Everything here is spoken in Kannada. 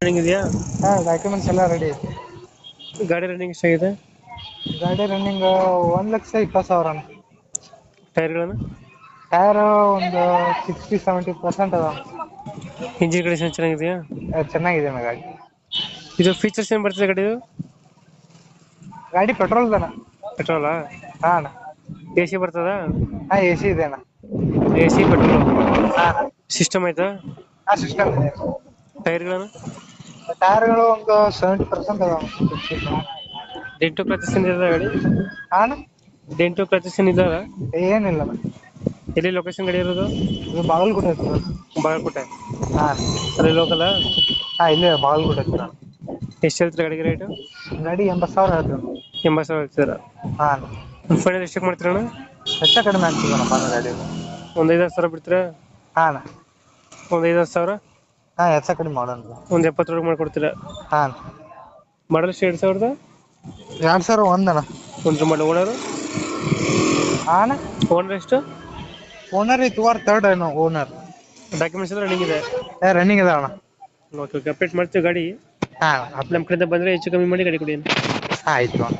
ರನ್ನಿಂಗ್ ಇದೆಯಾ? ಹಾ ಡಾಕ್ಯುಮೆಂಟ್ಸ್ ಎಲ್ಲ ರೆಡಿ ಐತಿ. ಗಾಡಿ ರನ್ನಿಂಗ್ ಎಷ್ಟಾಗಿದೆ? ಗಾಡಿ ರನ್ನಿಂಗ್ ಒಂದ್ ಲಕ್ಷ ಇಪ್ಪತ್ತು ಸಾವಿರ ಅಣ್ಣ. ಟೈರ್ಗಳನ್ನು ಟೈರ್ ಒಂದು ಸಿಕ್ಸ್ಟಿ ಸೆವೆಂಟಿ ಪರ್ಸೆಂಟ್ ಅದ ಇಂಜಿನ್ ಕಂಡೀಷನ್ ಚೆನ್ನಾಗಿದೆಯಾ? ಅಹ್, ಚೆನ್ನಾಗಿದೆ ಅಣ್ಣ ಗಾಡಿ. ಇದು ಫೀಚರ್ಸ್ ಏನು ಬರ್ತದೆ ಗಾಡಿದು ಗಾಡಿ ಪೆಟ್ರೋಲ್ ಅಣ್ಣ ಪೆಟ್ರೋಲಾ ಹಾ ಅಣ್ಣ. ಎ ಸಿ ಬರ್ತದಾ? ಹಾ ಎ ಸಿ ಇದೆ ಅಣ್ಣ. ಎ ಸಿ ಪೆಟ್ರೋಲ್ ಹಾಂ ಸಿಸ್ಟಮ್ ಆಯ್ತಾ ಹಾ ಸಿಸ್ಟಮ್ ಇದೆ. ಟೈರ್ಗಳನ್ನು ಟೈರ್ಗಳು ಒಂದು ಸೆವೆಂಟಿ ಪರ್ಸೆಂಟ್ ಅದಾವ. ಡೆಂಟು ಕ್ರಚಸ್ ಇದಾವ ಗಾಡಿ? ಹಾಂ ಡೆಂಟು ಕ್ರಚಸ್ ಇದಾವ? ಏನಿಲ್ಲ. ಎಲ್ಲಿ ಲೊಕೇಶನ್ ಗಾಡಿ ಇರೋದು? ಇದು ಬಾಗಲಕೋಟೆ ಐತಿ ಬಾಗಲಕೋಟೆ. ಹಾಂ. ಅಲ್ಲಿ ಲೋಕಲ್ ಹಾಂ ಇಲ್ಲೇ ಬಾಗಲಕೋಟೆ ಐತಿ ಎಷ್ಟು ಹೇಳ್ತೀರ ಗಾಡಿಗೆ ರೇಟು ಗಾಡಿ ಎಂಬತ್ತು ಸಾವಿರ ಹೇಳ್ತೀವಿ. ಎಂಬತ್ತು ಸಾವಿರ ಹೇಳ್ತೀರ? ಹಾಂ. ಫೈನಲ್ ಎಷ್ಟಕ್ಕೆ ಮಾಡ್ತೀರಣ್ಣ? ಹೆಚ್ಚ ಕಡಿಮೆ ಆಗ್ತದಣ್ಣ ಬಂದ ಗಾಡಿ ಒಂದು ಐದಾರು ಸಾವಿರ ಬಿಡ್ತೀರಾ? ಹಾಂ ಒಂದು ಐದಾರು ಸಾವಿರ? ಹಾಂ ಹೆಚ್ಚ ಕಡಿಮೆ ಮಾಡೋಣ ಒಂದು ಎಪ್ಪತ್ತರೊಳಗೆ ಮಾಡ್ಕೊಡ್ತೀರಾ? ಹಾ. ಮಾಡಲ್ ಎಷ್ಟು ಎರಡು ಸಾವಿರದ? ಎರಡ್ ಸಾವಿರ ಒಂದಣ್ಣ ಒಂದು ಮಾಡಲ್ ಓನರು? ಅಣ್ಣ? ಓನರ್ ಎಷ್ಟು? ಓನರ್ ಐತಿ ವಾರ್ ತರ್ಡ್ ಅಣ್ಣ ಓನರ್ ಡಾಕ್ಯುಮೆಂಟ್ಸ್ ಎಲ್ಲ ರನ್ನಿಂಗ್ ಇದೆ? ಏ ರನ್ನಿಂಗ್ ಇದೆ ಅಣ್ಣ. ಓಕೆ ಓಕೆ ಅಪ್ಡೇಟ್ ಮಾಡ್ತೀವಿ ಗಾಡಿ. ಹಾಂ ನಮ್ಮ ಕಡೆಯಿಂದ ಬಂದರೆ ಹೆಚ್ಚು ಕಮ್ಮಿ ಮಾಡಿ ಗಾಡಿ ಕೊಡಿ ಆಯ್ತು ಅಣ್ಣ.